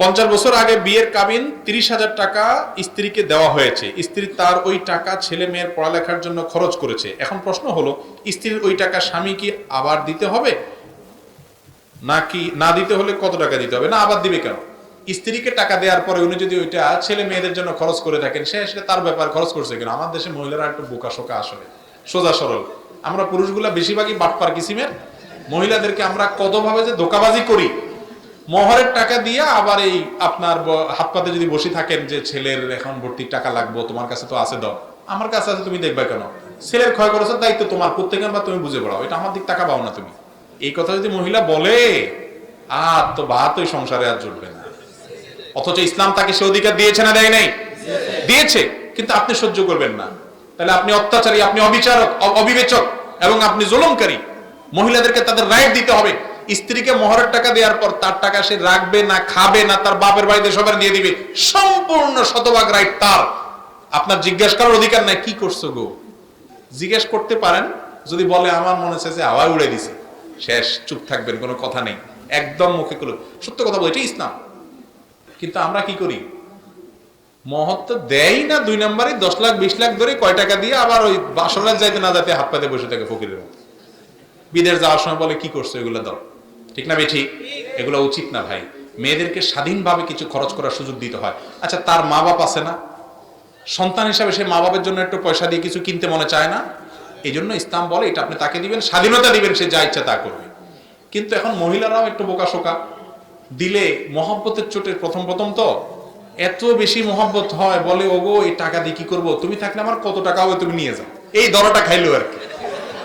পঞ্চাশ বছর আগে বিয়ের কাবিন তিরিশ হাজার টাকা স্ত্রীকে দেওয়া হয়েছে। স্ত্রী তার ওই টাকা ছেলে মেয়ের পড়ালেখার জন্য খরচ করেছে। এখন প্রশ্ন হলো, স্ত্রীর ওই টাকা স্বামী কি আবার দিতে হবে? নাকি না দিতে হলে কত টাকা দিতে হবে? না, আবার দিবে কেন? স্ত্রীকে টাকা দেওয়ার পরে উনি যদি ওইটা ছেলে মেয়েদের জন্য খরচ করে থাকেন, সে সেটা তার ব্যাপার খরচ করছে কেন? আমার দেশে মহিলারা একটু বোকা শোকা আসলে। সোজা সরল। আমরা পুরুষগুলা বেশিরভাগই বাটপার কিসিমের? মহিলাদেরকে আমরা কতভাবে যে ধোকাবাজি করি মহরের টাকা দিয়ে আবার এই আপনার হাত পাতে যদি বসে থাকেন যে ছেলের এখন ভর্তির টাকা লাগবো, তোমার কাছে তো আছে দাও। আমার কাছে আছে, তুমি দেখবে কেন? ছেলের ক্ষয় খরচের দায়িত্ব তোমার প্রত্যেকের বা তুমি বুঝে পড়াও। এটা আমার দিক টাকা পাও না তুমি। এই কথা যদি মহিলা বলে, আর তো ভাত ওই সংসারে আর জুটবে না। অথচ ইসলাম তাকে সে অধিকার দিয়েছে না দেয় নাই? দিয়েছে, কিন্তু আপনি সহ্য করবেন না। তাহলে আপনি অত্যাচারী, আপনি অবিচারক অবিবেচক, এবং আপনি জুলুমকারী। মহিলাদেরকে তাদের রাইট দিতে হবে। স্ত্রীকে মহরের টাকা দেওয়ার পর তার টাকা সে রাখবে না, খাবে না, তার বাপের বাড়িতে সবার দিয়ে দিবে। সম্পূর্ণ শতভাগ রাইট তার। আপনার জিজ্ঞেস করার অধিকার নাই, কি করছ গো? জিজ্ঞেস করতে পারেন, যদি বলে আমার মনে হচ্ছে যে হাওয়ায় উড়ে দিছে। শেষ, চুপ থাকবেন, কোনো কথা নেই। একদম মুখে করল সত্য কথা বলে এটাই ইসলাম। কিন্তু আমরা কি করি? মহত্ব দেয় না, দুই নম্বরে দশ লাখ, বিশ লাখ ধরে কয় টাকা দিয়ে আবার ওই বাসরাত যাইতে না যাতে হাত পাতে বসে থাকে ফকিরের। বিদেশ যাওয়ার সময় বলে, কি করছ? এগুলো দাও। ঠিক না বেঠি এগুলো উচিত না ভাই। মেয়েদেরকে স্বাধীনভাবে কিছু খরচ করার সুযোগ দিতে হয়। আচ্ছা তার মা বাপ আছে না? সন্তান হিসাবে সে মা বাবার জন্য একটু পয়সা দিয়ে কিছু কিনতে মনে চায় না? এই জন্য ইসলাম বলে, এটা আপনি তাকে দিবেন, স্বাধীনতা দিবেন, সে যা ইচ্ছা তা করবে। কিন্তু এখন মহিলারাও একটু বোকা শোকা দিলে মহব্বতের চোটে প্রথম প্রথম তো। এত বেশি মহব্বত হয়, বলে, ওগো, এই টাকা দিয়ে কি করব? তুমি থাকলে আমার কত টাকা হবে, তুমি নিয়ে যাও। এই দরটা খাইলো আর কি।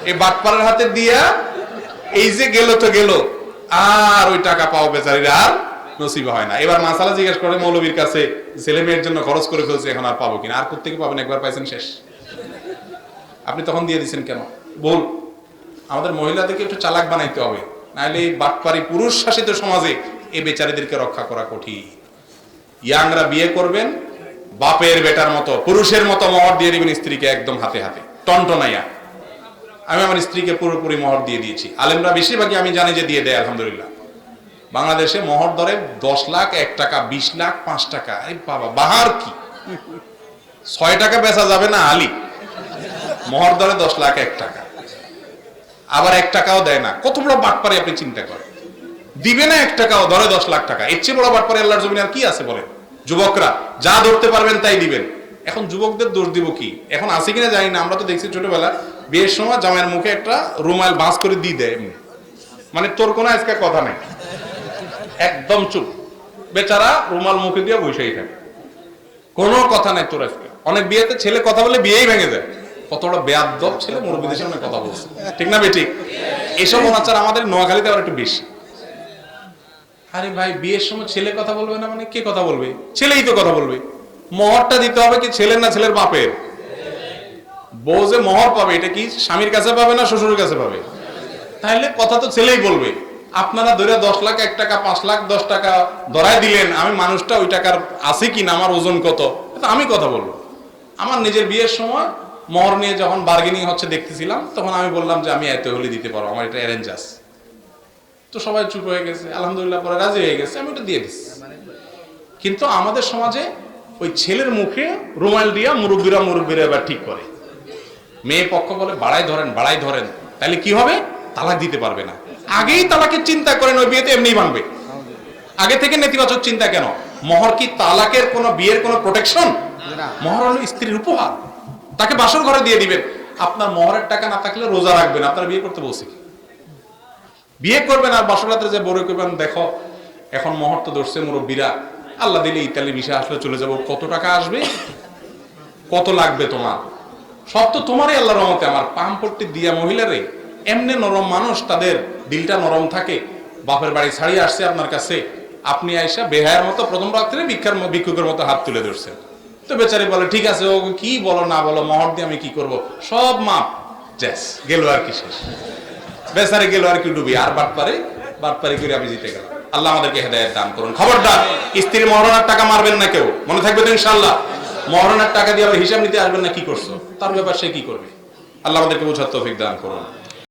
এই বাটপাড়ার হাতে দিয়া, এই যে গেল তো গেল। আর ওই টাকা পাও বেচারিরা আর নসিব হয় না। এবার মাসালা জিজ্ঞেস করে মৌলবীর কাছে, ছেলে মেয়ের জন্য খরচ করে ফেলছে, এখন আর পাবো কিনা? আর কোথেকে পাবেন? একবার পাইছেন শেষ। আপনি তখন দিয়ে দিচ্ছেন কেন? বল। আমাদের মহিলাদেরকে একটু চালাক বানাইতে হবে। নাহলে বাটপারি পুরুষ শাসিত সমাজে এই বেচারিদেরকে রক্ষা করা কঠিন। ইয়াংরা বিয়ে করবেন, বাপের বেটার মতো, পুরুষের মতো মহর দিয়ে দিবেন স্ত্রীকে একদম হাতে হাতে। টনটনাইয়া। আমি আমার স্ত্রীকে পুরোপুরি মহর দিয়ে দিয়েছি। আলেমরা বেশিরভাগই আমি জানি যে দিয়ে দেয়, আলহামদুলিল্লাহ। বাংলাদেশে মহর দরে দশ লাখ, এক টাকা, বিশ লাখ, পাঁচ টাকা। এই বাবা, বাহার কি? ছয় টাকা বেচা যাবে না, আলি? মহর দরে দশ লাখ, এক টাকা। আবার এক টাকাও দেয় না। কত বড় বাটপারে আপনি চিন্তা করেন? দিবে না এক টাকাও ধরে দশ লাখ টাকা। এর চেয়ে বড় বাটপারে আল্লাহর জমিন আর কি আছে বলেন? যুবকরা, যা ধরতে পারবেন তাই দিবেন। এখন যুবকদের দোষ দিব কি? এখন আছে কিনা জানি না, আমরা তো দেখছি ছোটবেলা বিয়ের সময় জামাইয়ের মুখে একটা রুমাল বাঁশ করে দিয়ে দেয় এমনি। মানে তোর কোনো আজকে কথা নেই। একদম চুপ। বেচারা রুমাল মুখে দিয়ে বসেই থাকে। কোনো কথা নাই তোর আজকে। অনেক বিয়েতে ছেলে কথা বলে বিয়েই ভেঙে যায়। কত বড় বেয়াদব ছেলে মুরব্বীদের সামনে কথা বলছে। ঠিক না বেঠিক? এসব অনাচার আমাদের নোয়াখালীতে আবার একটু বেশি। আরে ভাই, বিয়ের সময় ছেলে কথা বলবে না মানে কে কথা বলবে? ছেলেই তো কথা বলবে। মহরটা দিতে হবে কি ছেলের না ছেলের বাপের? বউ যে মহর পাবে, এটা কি স্বামীর কাছে পাবে না শ্বশুরের কাছে পাবে? তাহলে কথা তো ছেলেই বলবে। আপনারা ধরে দশ লাখ, এক টাকা, পাঁচ লাখ, দশ টাকা ধরাই দিলেন, আমি মানুষটা ওই টাকার আছে কি না, আমার ওজন কত? আমি কথা বলব। আমার নিজের বিয়ের সময় মহর নিয়ে যখন বার্গেনিং হচ্ছে দেখতেছিলাম, তখন আমি বললাম যে আমি এত হলে দিতে পারব, আমার এটা অ্যারেঞ্জ আছে। তো সবাই চুপ হয়ে গেছে, আলহামদুলিল্লাহ পরে রাজি হয়ে গেছে, আমি ওটা দিয়ে দিচ্ছি। কিন্তু আমাদের সমাজে ওই ছেলের মুখে রুমাল দিয়া মুরব্বীরা মুরব্বীরা এবার ঠিক করে। মেয়ে পক্ষ বলে বাড়াই ধরেন বাড়াই ধরেন। তাহলে কি হবে? তালাক দিতে পারবে না। আগেই তালাকের চিন্তা করেন ওই বিয়েতে এমনি ভাঙবে আগে থেকে নেতিবাচক চিন্তা কেন? মহর কি তালাকের কোনো বিয়ের কোনো প্রোটেকশন মহর হলো স্ত্রীর উপহার। তাকে বাসর ঘরে দিয়ে দিবেন। আপনার মহরের টাকা না থাকলে রোজা রাখবেন। আপনার বিয়ে করতে বলছি কি? বিয়ে করবেন আর বাসরাতে যে বড় করবেন দেখো এখন মহর তো ধরছে মুরব্বীরা। আল্লাহ দিলে ইতালি ভিসা আসলে চলে যাব। কত টাকা আসবে? কত লাগবে তোমার? সব তো তোমারই আল্লাহ রহমতে। আমার পাম্পট্টি দিয়া মহিলারে এমনি নরম মানুষ, তাদের দিলটা নরম থাকে, বাপের বাড়ি ছাড়িয়ে আসছে আপনার কাছে। আপনি আইসা বেহায়ের মতো প্রথম রাত্রে ভিক্ষার ভিক্ষুকের মতো হাত তুলে ধরছেন। তো বেচারি বলে, ঠিক আছে, ও কি বলো, না বলো, মহর দিয়ে আমি কি করব? সব মাপ। জ্যাস, গেল আর কি শেষ। বেচারে গেল আর কি ডুবি। আর বাটপারে বাটপারে করে আমি জিতে গেলাম। আল্লাহ আমাদেরকে হেদায়ত দান করুন। খবরদার, স্ত্রীর মহরণার টাকা মারবেন না কেউ। মনে থাকবে তো ইনশাল্লাহ মহরণার টাকা দিয়ে আবার হিসাব নিতে আসবেন না, কি করছ? তার ব্যাপার সে কি করবে? আল্লাহ আমাদেরকে বোঝার তৌফিক দান করুন।